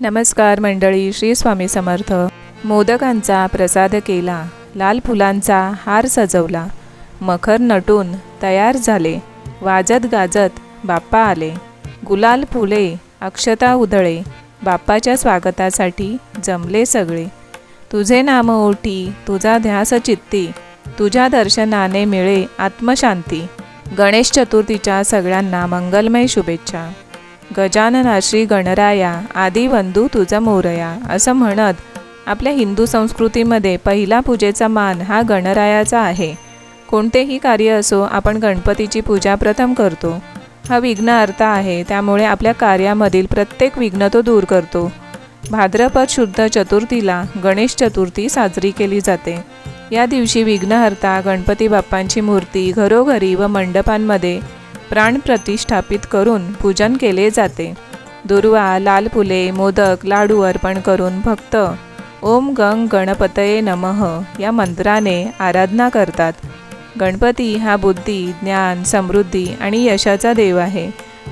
नमस्कार मंडळी श्री स्वामी समर्थ. मोदकांचा प्रसाद केला लाल फुलांचा हार सजवला मखर नटून तयार झाले वाजत गाजत बाप्पा आले. गुलाल फुले अक्षता उधळे बाप्पाच्या स्वागतासाठी जमले सगळे. तुझे नाम ओठी तुझा ध्यास चित्ती तुझ्या दर्शनाने मिळे आत्मशांती. गणेश चतुर्थीच्या सगळ्यांना मंगलमय शुभेच्छा. गजानना श्री गणराया आदी वंदू तुझा मोरया असं म्हणत आपल्या हिंदू संस्कृतीमध्ये पहिला पूजेचा मान हा गणरायाचा आहे. कोणतेही कार्य असो आपण गणपतीची पूजा प्रथम करतो. हा विघ्न अर्थ आहे त्यामुळे आपल्या कार्यामधील प्रत्येक विघ्न तो दूर करतो. भाद्रपद शुद्ध चतुर्थीला गणेश चतुर्थी साजरी केली जाते. या दिवशी विघ्नहर्ता गणपती बाप्पांची मूर्ती घरोघरी व मंडपांमध्ये प्राण प्रतिष्ठापित करून पूजन केले जाते. दुर्वा लाल फुले मोदक लाडू अर्पण करून भक्त ओम गंग गणपतये नमः या मंत्राने आराधना करतात. गणपती हा बुद्धी ज्ञान समृद्धी आणि यशाचा देव आहे.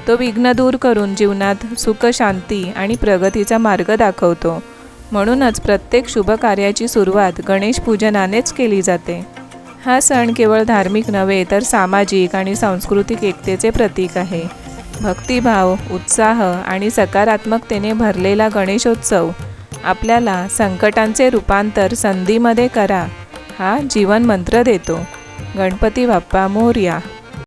तो विघ्न दूर करून जीवनात सुख शांती आणि प्रगतीचा मार्ग दाखवतो. म्हणूनच प्रत्येक शुभ कार्याची सुरुवात गणेश पूजनानेच केली जाते. हा सण केवळ धार्मिक नव्हे तर सामाजिक आणि सांस्कृतिक एकतेचे प्रतीक आहे. भक्तिभाव उत्साह आणि सकारात्मकतेने भरलेला गणेशोत्सव. आपल्याला संकटांचे रूपांतर संधीमध्ये करा. हा जीवन मंत्र देतो. गणपती बाप्पा मोर्या.